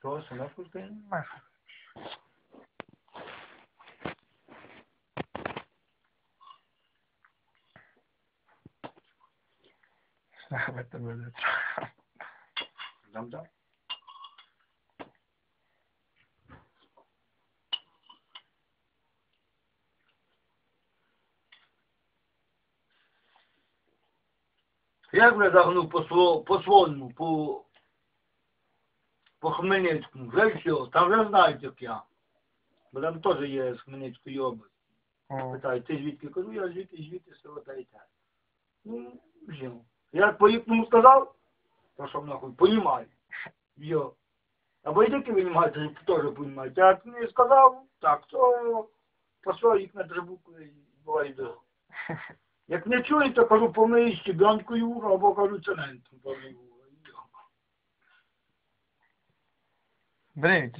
Хто синочку ти не маєш? Саме тебе не Дам дам. Як би загнув по сво- по своєму, по, по Хмельницькому, вже все, там вже знають, як я. Бо там теж є з Хмельницької області. Питають, ти звідки? Кажу, я звідти, звідти, село та й те. Ну, взяв. Я по їхньому сказав, то що нахуй, понімаю. Йо. Або йди ти винімаєте, теж понімають. Як не сказав, так, то по своїх на трибуку і буває дорога. Як не чую, то кажу, помий щебенкою або кажу цементом помий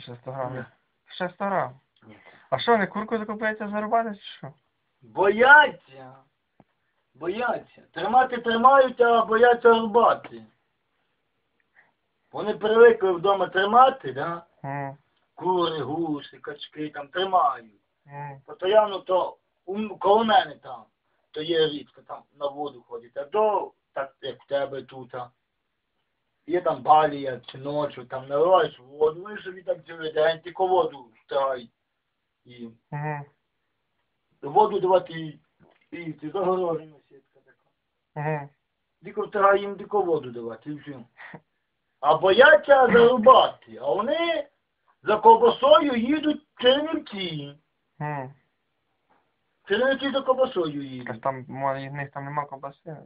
ще 100 грамів. Ще 100 грам. А що, не курку закупляється зарубати чи що? Бояться. Бояться. Тримати тримають, а бояться рубати. Вони привикли вдома тримати, да? М, кури, гуси, качки там тримають. м, Постоянно то у, коло мене там, то є рідко там на воду ходять. А то, так як в тебе тут. а. Є там балія чи ночі, там наливаєш воду, вони собі так цілий день тільки воду втирають. І м, воду давати і, і ці загорожена сітка така. м. Тільки втирає їм тільки воду давати, і все. А бояться зарубати, а вони за ковбасою їдуть Чернівці. М. Чернівці за ковбасою їдуть. там, може, в них там нема ковбаси.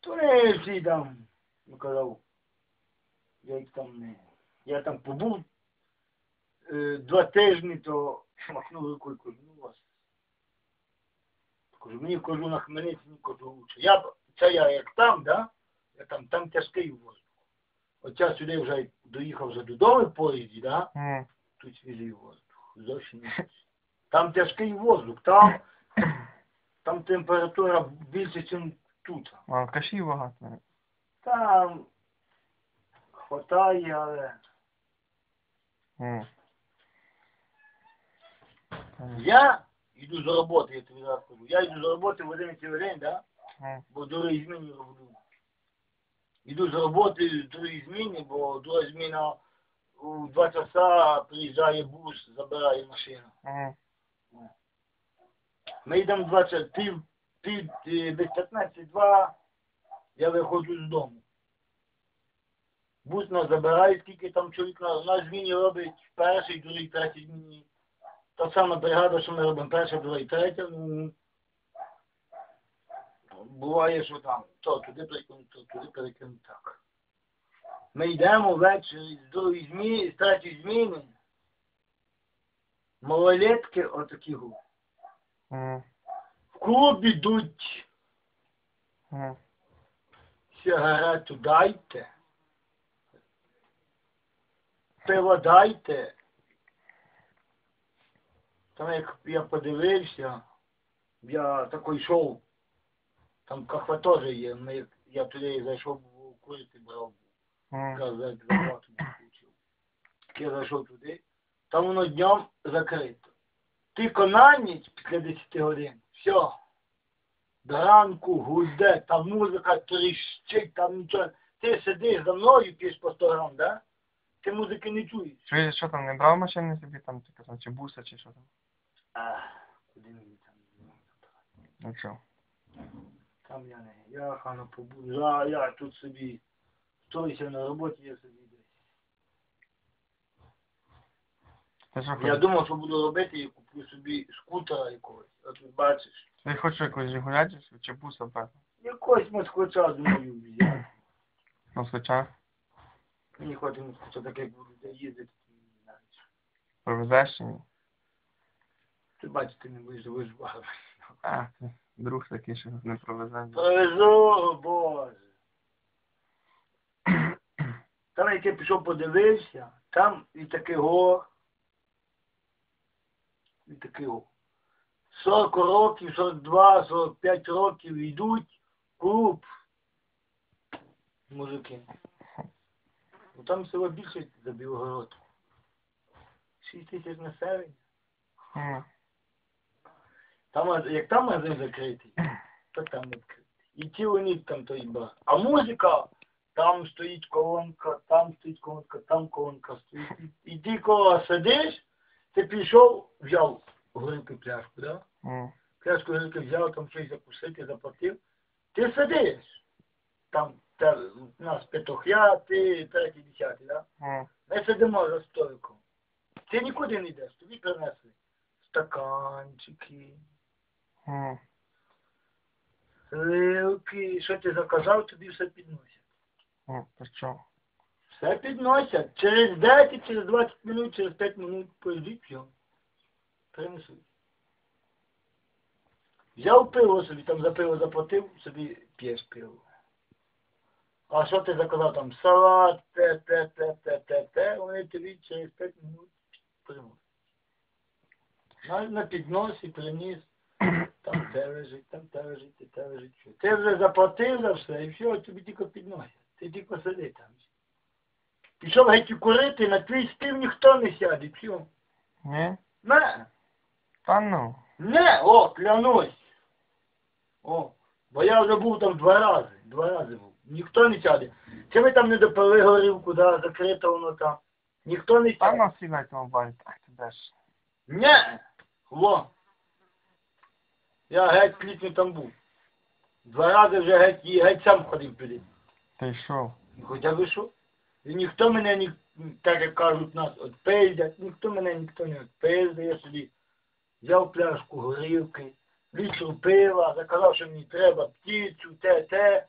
То там, ну казав, я їх там не. Я там побув е, два тижні, то рукою, кажу, ну вас. Кажу, мені кажу на Хмельницький, кажу лучше. Я, б- це я як там, да? Я там, там тяжкий воздух. От я сюди вже доїхав вже додому в поїзді, да? М. Тут свіжий воздух. Зовсім не. Там тяжкий воздух, там, там температура більше, ніж тут. А, кашів багато. Там хватає, але я йду з роботи, я тобі зараз кажу. Я йду з роботи в один цілий день, да? Бо другій зміні роблю. Йду з роботи другій зміні, бо друга зміна у два часа приїжджає бус, забирає машину. Ми йдемо 20, пів, пів, е, без 15, 2, я виходжу з дому. Бус нас забирає, скільки там чоловік на, на зміні робить в першій, другій, третій зміні. Та сама бригада, що ми робимо перша, друга і третя, ну, буває, що там, то туди перекинуть, то туди перекинуть так. Ми йдемо ввечері з другої зміни, з третьої зміни. Малолетки отакі гу. М. В клуб ідуть, М. сигарету дайте. Пиво дайте. Там як я подивився, я такий йшов, там кафе теж є, ми, я туди зайшов, курити брав, якраз зарплату не получив. Я зайшов туди, там воно днем закрито. Тільки на ніч після 10 годин, все. До ранку гуде, там музика тріщить, там нічого. Ти сидиш за мною, п'єш по 100 грам, да? Ти музики не чуєш. Чуєш, що там, не брав машини собі там, типу, там, чи буса, чи що там? А, куди мені там? Ну що? Там я не. Я хано побуду. Я, я тут собі стойся на роботі, я собі десь. Ти що Я хочеш? думав, що буду робити, і куплю собі скутера якогось. А тут бачиш. Ти хочеш якусь жигулячу, чи буса брати? Якогось москвича думаю взяти. Ну, Мені хоче москвича так як буду де їздити, то не знаю. привезеш чи ні? Ти бачиш, ти не будеш виживати. А, ти друг такий, що не привезе. Повезу, Боже. Там, як я пішов подивився, там і такий гор. І такий гор. 40 років, 42, 45 років йдуть клуб. Мужики. Ну там село більше за Білогородку. Шість тисяч населення. Там, як там магазин закритий, то там відкритий. І цілий ніч там той бар. А музика, там стоїть колонка, там стоїть колонка, там колонка стоїть. І, ти коли сидиш, ти пішов, взяв горілки пляшку, да? М. пляшку горілки взяв, там щось закусити, заплатив. Ти сидиш. Там те, у нас петухя, ти третій, десятий, да? М. Ми сидимо за столиком. Ти нікуди не йдеш, тобі принесли стаканчики. Рилки, що ти заказав, тобі все підносять. Що? Все підносять. Через 10, через 20 минут, через 5 минут пойдуть, все. Принесуть. Взяв пиво собі, там за пиво заплатив, собі п'єш пиво. А що ти заказав там? Салат, те, те, те, те, те, те, вони тобі через 5 минут приносять. На, на підносі приніс. Там те лежить, там те лежить, і те лежить. Що. Ти вже заплатив за все, і все, тобі тільки підносять. Ти тільки сиди там. Пішов геть курити, на твій стіл ніхто не сяде, все. Ні? Не, Та ну. не, о, клянусь. О, бо я вже був там два рази, два рази був. Ніхто не сяде. Чи ми там не допили горілку, да, закрито воно там. Ніхто не сяде. на всі на цьому барі. Так, ти де ж. Не, во. Я геть клітний там був. Два рази вже геть, і геть сам ходив туди. Ти йшов. Хоча б що? І ніхто мене, ні, так як кажуть нас, отпиздять, ніхто мене ніхто не отпиздить, я собі взяв пляшку горілки, літру пива, заказав, що мені треба птицю, те, те,